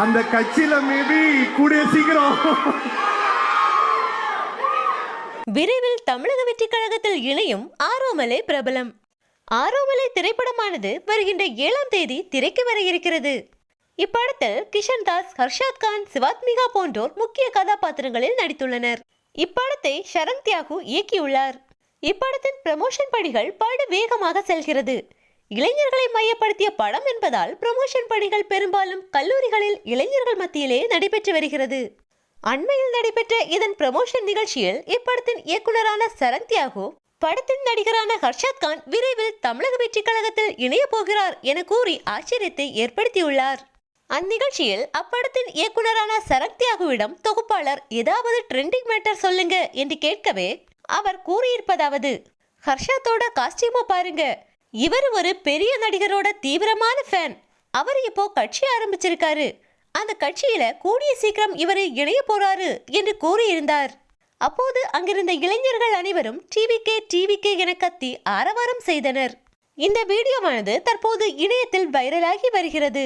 அந்த கட்சியில மேபி கூடிய சீக்கிரம். விரைவில் தமிழக வெற்றிக் கழகத்தில் இணையும் ஆரோமலை பிரபலம். ஆரோமலை திரைப்படமானது வருகின்ற ஏழாம் தேதி திரைக்கு வர இருக்கிறது. இப்படத்தில் கிஷன் தாஸ் ஹர்ஷாத் கான் சிவாத்மிகா போன்றோர் முக்கிய கதாபாத்திரங்களில் நடித்துள்ளனர். இப்படத்தை ஷரண் தியாகு இயக்கியுள்ளார். இப்படத்தின் ப்ரமோஷன் பணிகள் படு வேகமாக செல்கிறது. இளைஞர்களை மையப்படுத்திய படம் என்பதால் ப்ரமோஷன் பணிகள் பெரும்பாலும் கல்லூரிகளில் இளைஞர்கள் மத்தியிலே நடைபெற்று வருகிறது. அண்மையில் நடைபெற்ற இதன் ப்ரமோஷன் நிகழ்ச்சியில் இப்படத்தின் இயக்குனரான சரண் தியாகு படத்தின் நடிகரான ஹர்ஷாத் கான் விரைவில் தமிழக வெற்றி கழகத்தில் இணைய போகிறார் என கூறி ஆச்சரியத்தை ஏற்படுத்தியுள்ளார். அந்நிகழ்ச்சியில் அப்படத்தின் இயக்குனரான சரத் தியாகுவிடம் தொகுப்பாளர் ஏதாவது ட்ரெண்டிங் மேட்டர் சொல்லுங்க என்று கேட்கவே அவர் கூறியிருப்பதாவது ஹர்ஷாத்தோட காஸ்டியூமை பாருங்க. இவர் ஒரு பெரிய நடிகரோட தீவிரமான ஃபேன் அவர் இப்போ கட்சி ஆரம்பிச்சிருக்காரு. அந்த கட்சியில கூடிய சீக்கிரம் இவர் இணைய போறாரு என்று கூறியிருந்தார். அப்போது அங்கிருந்த இளைஞர்கள் அனைவரும் டிவிகே டிவிகே என கத்தி ஆரவாரம் செய்தனர். இந்த வீடியோவானது தற்போது இணையத்தில் வைரலாகி வருகிறது.